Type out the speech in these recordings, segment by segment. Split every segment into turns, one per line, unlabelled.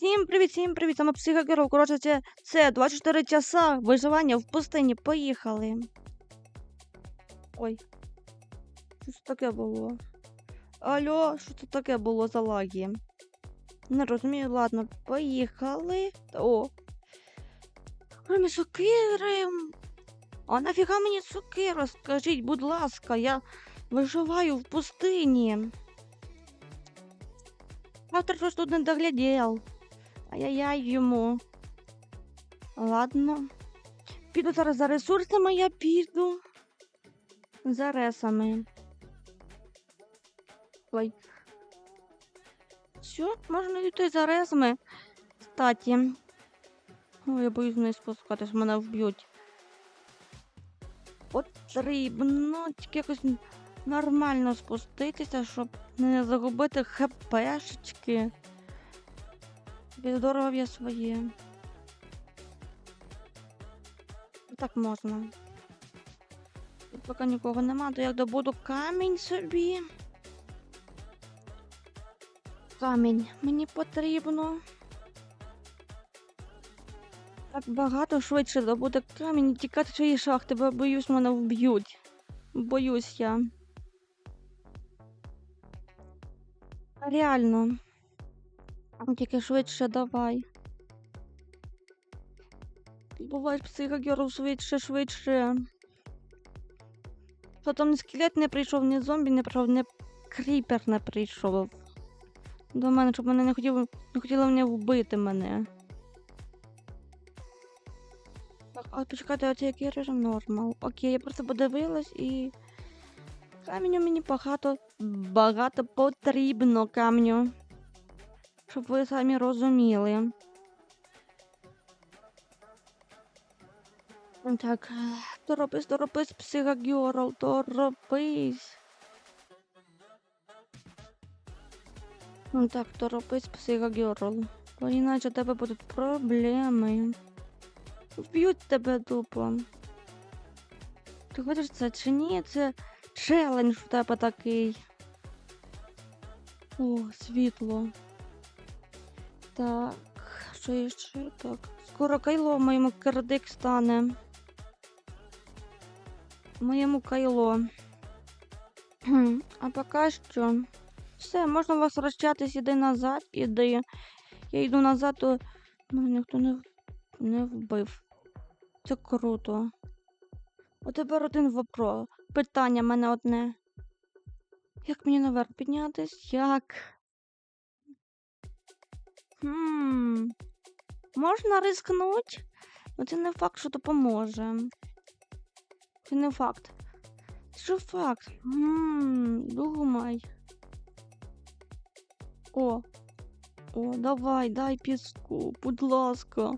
Всім привіт, всім привіт, саме психогерой. Коротше, це, це 24 часа виживання в пустині. Поїхали. Ой. Що це таке було? Алло, що це таке було за лаги? Не розумію, ладно, поїхали. О. Кроме сокири. А нафіга мені сокира? Скажіть, будь ласка, я виживаю в пустині. Автор тут не доглядів. Ай-яй-яй йому. Ладно. Піду зараз за ресурсами, я піду. За ресами. Ой. Все, можна йти за ресами. Кстати. Ой, я боюсь не спускатись, мене вб'ють. Потрібно якось нормально спуститися, щоб не загубити хпшечки. Від здоров'я своє. Так можна. Тут поки нікого нема, то я добуду камінь собі. Камінь мені потрібно. Так багато швидше добути камінь і тікати цієї шахти, бо боюсь, мене вб'ють. Боюсь я. Реально. Тільки швидше давай. Бувай психогерл швидше, швидше. Що там ні скелет не прийшов, ні зомбі не прийшов, ні кріпер не прийшов. До мене, щоб мене не хотів, не хотіли мене вбити мене. Так, а почекайте, а це який режим нормал? Окей, я просто подивилась і. Каменю мені багато, багато потрібно камню. Щоб ви самі розуміли. Так, торопись, торопись, психогерл, торопись. Так, торопись, психогерл. Бо іначе в тебе будуть проблеми. Вб'ють тебе тупо. Ти хочеш це чи ні? Це челендж в тебе такий. О, світло. Так, що ще? Так. Скоро кайло моєму кирдик стане. Моєму кайло. А поки що. Все, можна вас розчатись, іди назад, іди. Я йду назад, то ну, ніхто не, не вбив. Це круто. А тепер один вопрос. Питання в мене одне. Як мені наверх піднятись? Як? Хм. Можна рискнуть? Ну це не факт, що допоможе. Це не факт. Що факт? Хм, думай. О. О, давай, дай піску, будь ласка.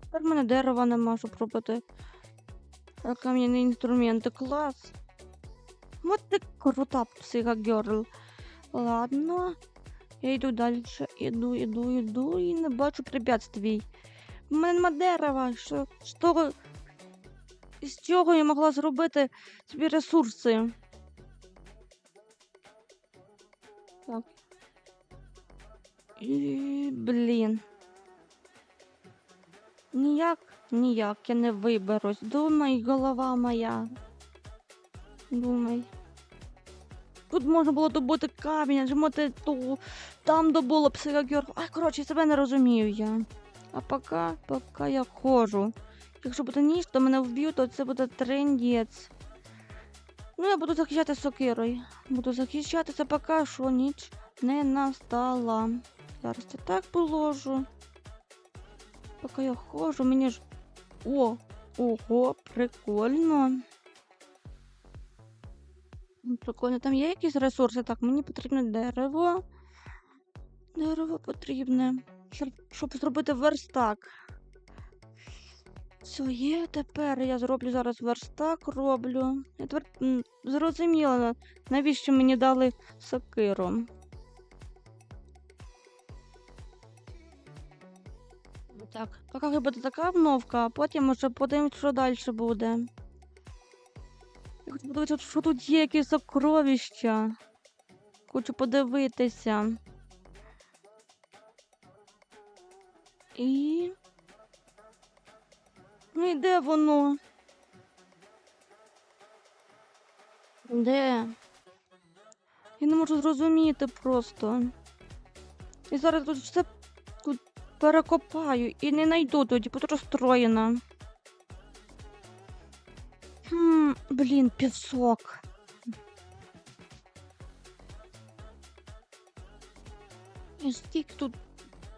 Тепер мене дерева нема, щоб робити е, кам'яні інструменти. Клас. От ти крута психогерл. Ладно. Я йду далі. Іду, іду, іду і не бачу препятствий. У мене нема дерева. Що, того, з чого я могла зробити собі ресурси? Так. І, блін. Ніяк, ніяк я не виберусь. Думай, голова моя. Думай. Тут можна було добути камінь, жмоти ту, там добуло психогер. Ай, коротше, себе не розумію я. А поки, поки я ходжу. Якщо буде ніч, то мене вб'ють, то це буде трендець. Ну, я буду захищати сокирою. Буду захищатися, поки що ніч не настала. Зараз я так положу. Поки я ходжу, мені ж. О! Ого, прикольно. Прикольно, там є якісь ресурси. Так, мені потрібне дерево. Дерево потрібне. Щоб, зробити верстак. Все є тепер. Я зроблю зараз верстак, роблю. Я тепер зрозуміла, навіщо мені дали сокиру. Так, поки буде така обновка, а потім вже подивимось, що далі буде. Я подивитися, що тут є, які сокровища. Хочу подивитися. І. Ну і де воно? Де? Я не можу зрозуміти просто. І зараз тут все тут перекопаю і не знайду тоді, буду розстроєна. Хм, блін, пісок. І стільки тут.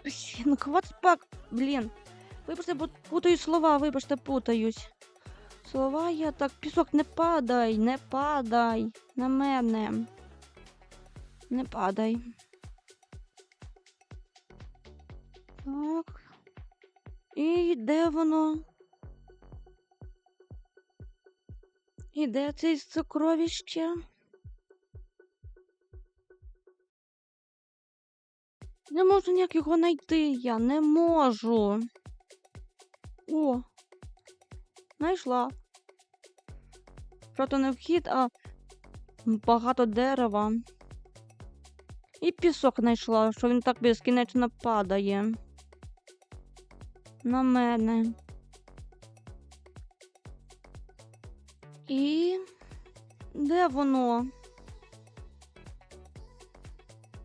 Блін, хватить пак, блін. Вибачте, путаю слова, вибачте, путаюсь. Слова я так, пісок, не падай, не падай на мене. Не падай. Так. І де воно? І де це сокровище? Не можу ніяк його знайти, я не можу. О, знайшла. Правда, не вхід, а багато дерева. І пісок знайшла, що він так безкінечно падає. На мене. І де воно?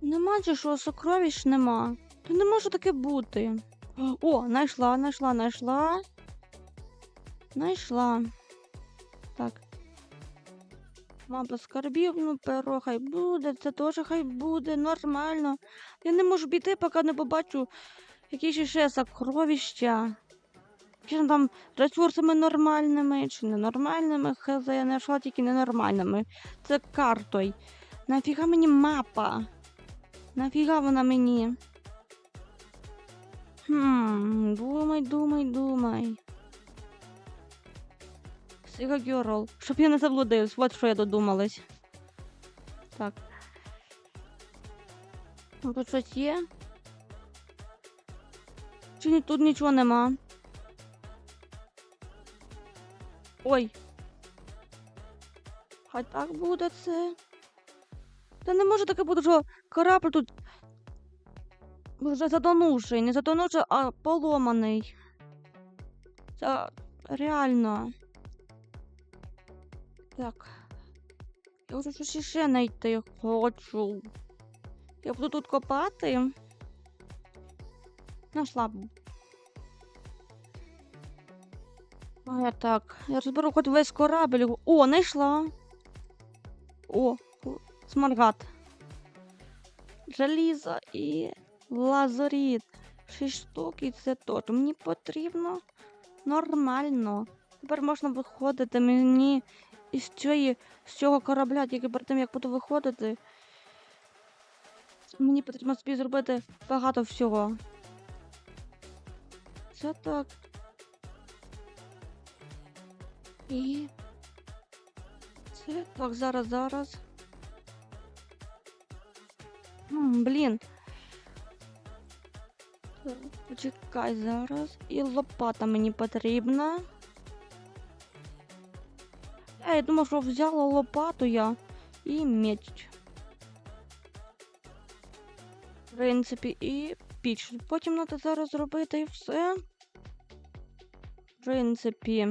Нема чи що, сокровищ нема. Та не може таке бути. О, знайшла, знайшла, знайшла. Знайшла. Так. Мапа скарбів, ну перо хай буде, це теж хай буде, нормально. Я не можу піти, поки не побачу якісь ще сокровища. Чи ж там ресурсами нормальними, чи ненормальними, хз, я знайшла тільки ненормальними. Це картою. Нафіга мені мапа? Нафіга вона мені? Хм, думай, думай, думай. Сіга Герл. Щоб я не заблудився, от що я додумалась. Так. Тут щось є? Чи тут нічого нема? Ой. Хай так буде це. Та не може таке бути, що корабль тут вже затонувший. Не затонувший, а поломаний. Це реально. Так. Я вже щось ще знайти хочу. Я буду тут копати. Нашла. А я так. Я розберу хоч весь корабль. О, знайшла. О, смаргат. Желізо і лазоріт. Шість штук і це теж. Мені потрібно нормально. Тепер можна виходити мені із цієї, з цього корабля, тільки перед тим, як буду виходити. Мені потрібно собі зробити багато всього. Це так. І. Це так, зараз, зараз. М, блін. Почекай зараз. І лопата мені потрібна. А, я думав, що взяла лопату я і меч. В принципі, і піч. Потім треба зараз зробити і все. В принципі.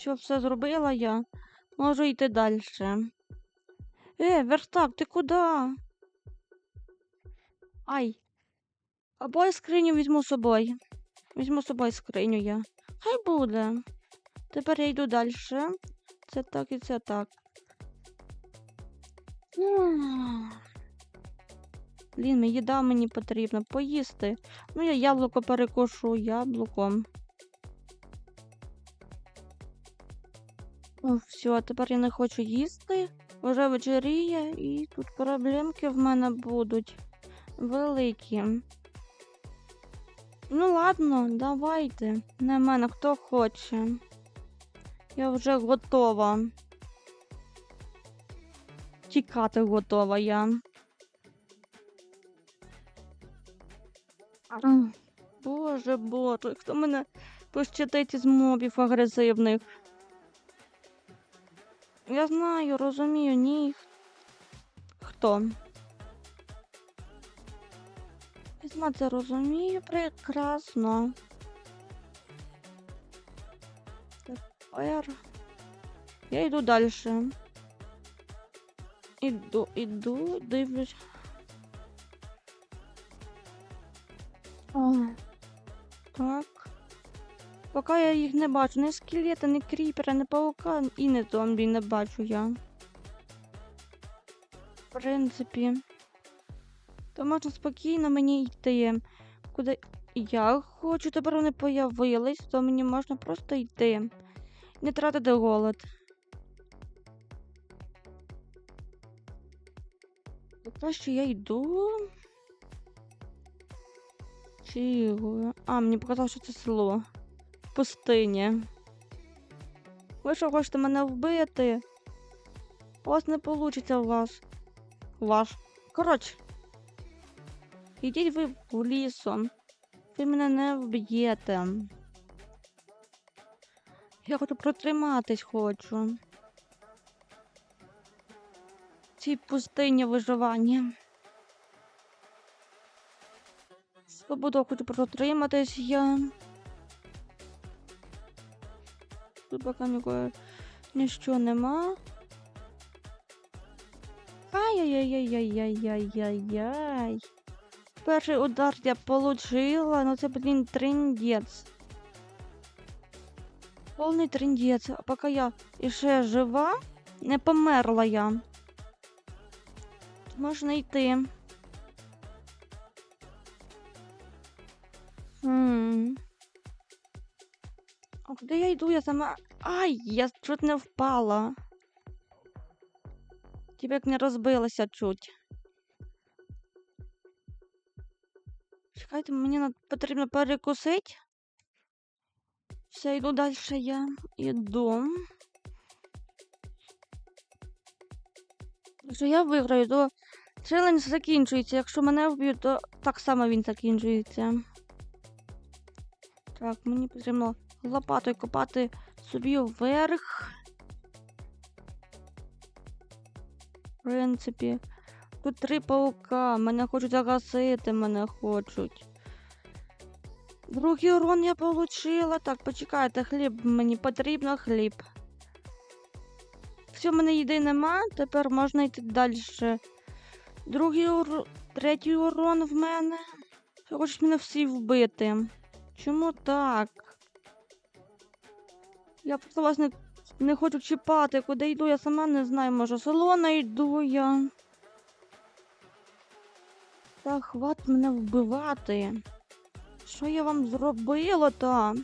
Що все зробила я? Можу йти далі. Е, верстак, ти куди? Ай. Або я скриню візьму з собою. Візьму з собою скриню я. Хай буде. Тепер я йду далі. Це так і це так. Блін, їда мені потрібна поїсти. Ну, я яблуко перекошу яблуком. Все, тепер я не хочу їсти. Вже вечеріє, і тут проблемки в мене будуть великі. Ну ладно, давайте. На мене хто хоче. Я вже готова. Тікати готова я. Боже, боже, хто мене пощадить із мобів агресивних? Я знаю, розумію, ні. хто. Візьма це розумію прекрасно. Тепер я йду далі. Іду, іду, дивлюсь. О, так. Поки я їх не бачу, ні скелета, ні кріпера, ні паука і не зомбі не бачу я. В принципі. То можна спокійно мені йти. Куди я хочу, тепер вони появились, то мені можна просто йти. Не тратити голод. Поки що я йду. Чого? А, мені показалось, що це село. Пустині. Ви що хочете мене вбити? У вас не вийде у вас. У вас. Коротше. Ідіть ви в лісом. Ви мене не вб'єте. Я хочу протриматись хочу. В цій пустині виживання. Свободу хочу протриматись я. Тут поки нікого ніщо нема. Ай-яй-яй-яй-яй-яй-яй-яй. Перший удар я получила, ну це, блін, триндець. Повний триндець. А поки я іще жива, не померла я. Можна йти. Куди я йду? Я сама. Ай, я чуть не впала. Типа як не розбилася чуть. Чекайте, мені потрібно перекусити. Все, йду далі я. Іду. Якщо я виграю, то челендж закінчується. Якщо мене вб'ють, то так само він закінчується. Так, мені потрібно лопатою копати собі вверх. В принципі, тут три паука. Мене хочуть загасити, мене хочуть. Другий урон я получила. Так, почекайте, хліб мені потрібно хліб. Все, в мене їди нема, тепер можна йти далі. Другий урон, третій урон в мене. Хочуть мене всі вбити. Чому так? Я просто вас не, хочу чіпати. Куди йду, я сама не знаю, може село найду я. Та хват мене вбивати. Що я вам зробила то?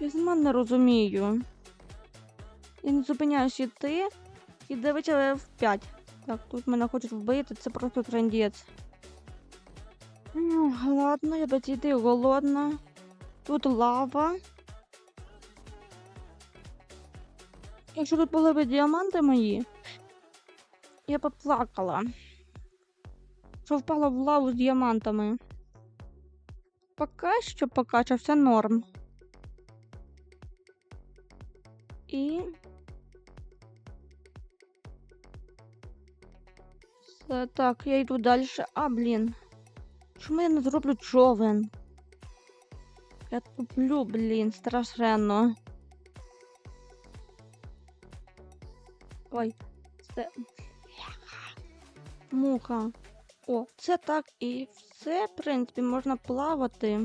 Я сама не розумію. Я не зупиняюсь іти і дивиться в 5. Так, тут мене хочуть вбити, це просто трендець. М, Ладно, я їди голодна. Тут лава. Якщо тут були б діаманти мої, я б плакала. Що впала в лаву з діамантами. Поки що, все норм. І. Все, так, я йду далі. А, блін. Чому я не зроблю човен? Я туплю, блін, страшенно. Ой, це. Муха. О, це так і все, в принципі, можна плавати.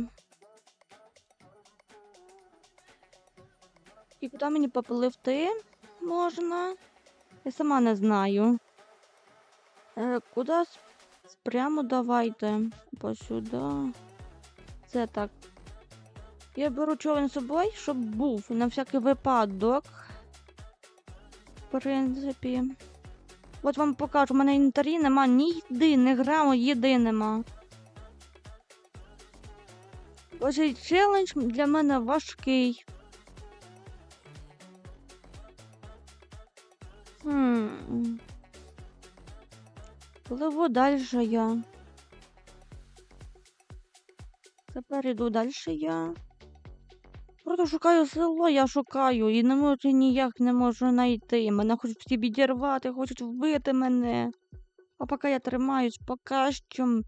І куди мені попливти можна? Я сама не знаю. Е, куди прямо давайте. По сюди. Це так. Я беру човен з собою, щоб був на всякий випадок. В принципі. От вам покажу, у мене в інвентарі нема ні їди, ні граму їди нема. Ось цей челендж для мене важкий. Хм. Пливу далі я. Тепер іду далі я. Просто шукаю село, я шукаю і не можу ніяк не можу знайти. Мене хочуть всі відірвати, хочуть вбити мене. А поки я тримаюсь, поки що.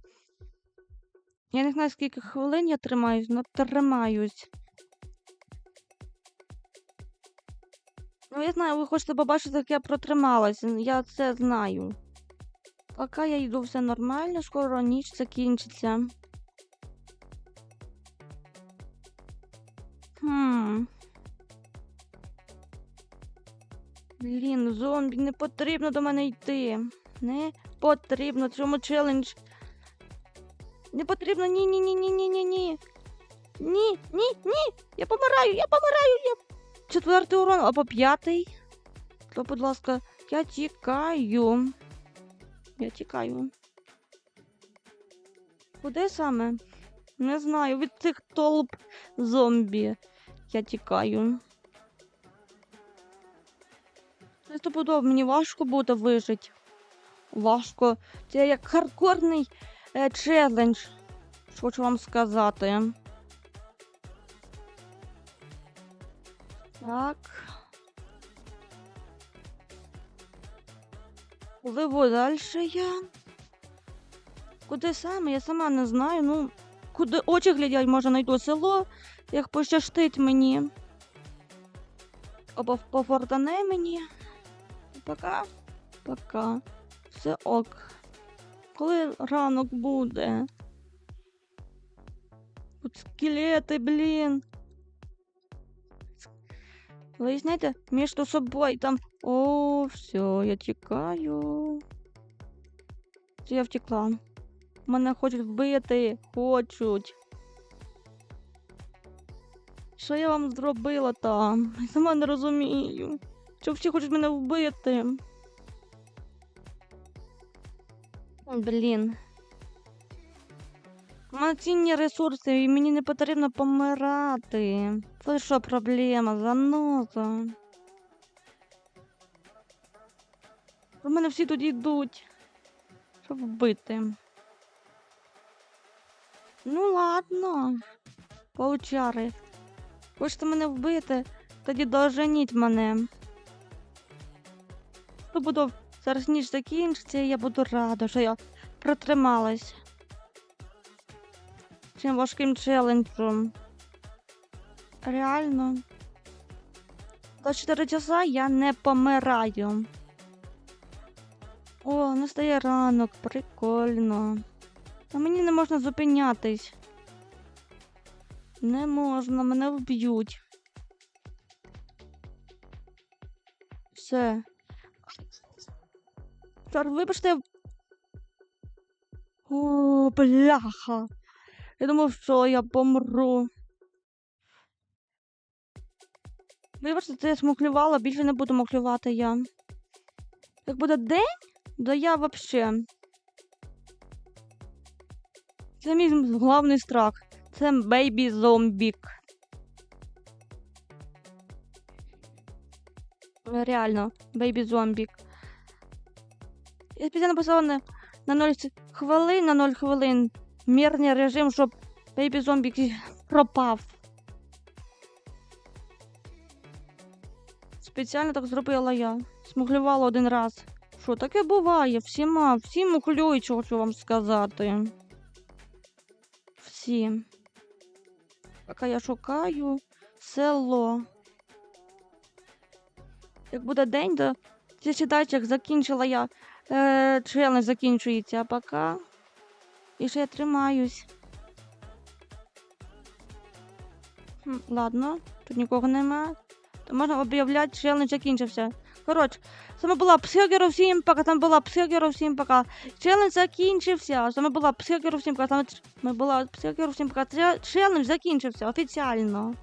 Я не знаю, скільки хвилин я тримаюсь, але тримаюсь. Ну, я знаю, ви хочете побачити, як я протрималась. Я це знаю. Поки я йду все нормально, скоро ніч закінчиться. Хм. Блін, зомбі, не потрібно до мене йти. Не потрібно. Цьому челендж. Не потрібно. Ні, ні, ні, ні, ні, ні, ні. Ні, ні, ні. Я помираю, я помираю. Я... Четвертий урон або п'ятий. То, будь ласка, я тікаю. Я тікаю. Куди саме? Не знаю, від цих толп зомбі. Я тікаю. Це стопудово, мені важко буде вижити. Важко. Це як хардкорний е, челендж. Що хочу вам сказати. Так. Пливу далі я. Куди саме? Я сама не знаю. Ну, куди очі глядять, може знайду село, як пощастить мені. Або пофортане мені. Пока. Пока. Все ок. Коли ранок буде? Тут скелети, блін. Ви знаєте, між собою там. О, все, я тікаю. Це я втекла. Мене хочуть вбити. Хочуть. Що я вам зробила там? Я сама не розумію. Що всі хочуть мене вбити? Блін. У мене цінні ресурси, і мені не потрібно помирати. Це що проблема? Заноза. Про мене всі тут йдуть. Щоб вбити. Ну ладно. Паучари. Хочете мене вбити? Тоді доженіть мене. То буду зараз ніч закінчиться, і я буду рада, що я протрималась. Цим важким челенджем. Реально. До 4 часа я не помираю. О, настає ранок, прикольно. А мені не можна зупинятись. Не можна, мене вб'ють. Все. Чар, вибачте. О, бляха. Я думав, що я помру. Вибачте, це я смуклювала, більше не буду муклювати я. Як буде день, да я вообще. Це мій головний страх. Це бейбі зомбік. Реально, бейбі зомбік. Я спеціально написала на, на 0 хвилин, на 0 хвилин. Мірний режим, щоб бейбі зомбік пропав. Спеціально так зробила я. Смуглювала один раз. Що, таке буває, всіма, всі мухлюють, хочу вам сказати. Всі. Поки я шукаю село. Як буде день, то ці сідачок закінчила я. Е, челендж закінчується, а поки. І ще я тримаюсь. Хм, ладно, тут нікого нема. То можна об'являти, челендж закінчився. Коротше, саме була Психогеру, всім пока, там була Психогеру, всім пока. Челендж закінчився. Саме була Психогеру, всім пока, там ми була Психогеру, всім пока. Челендж закінчився офіціально.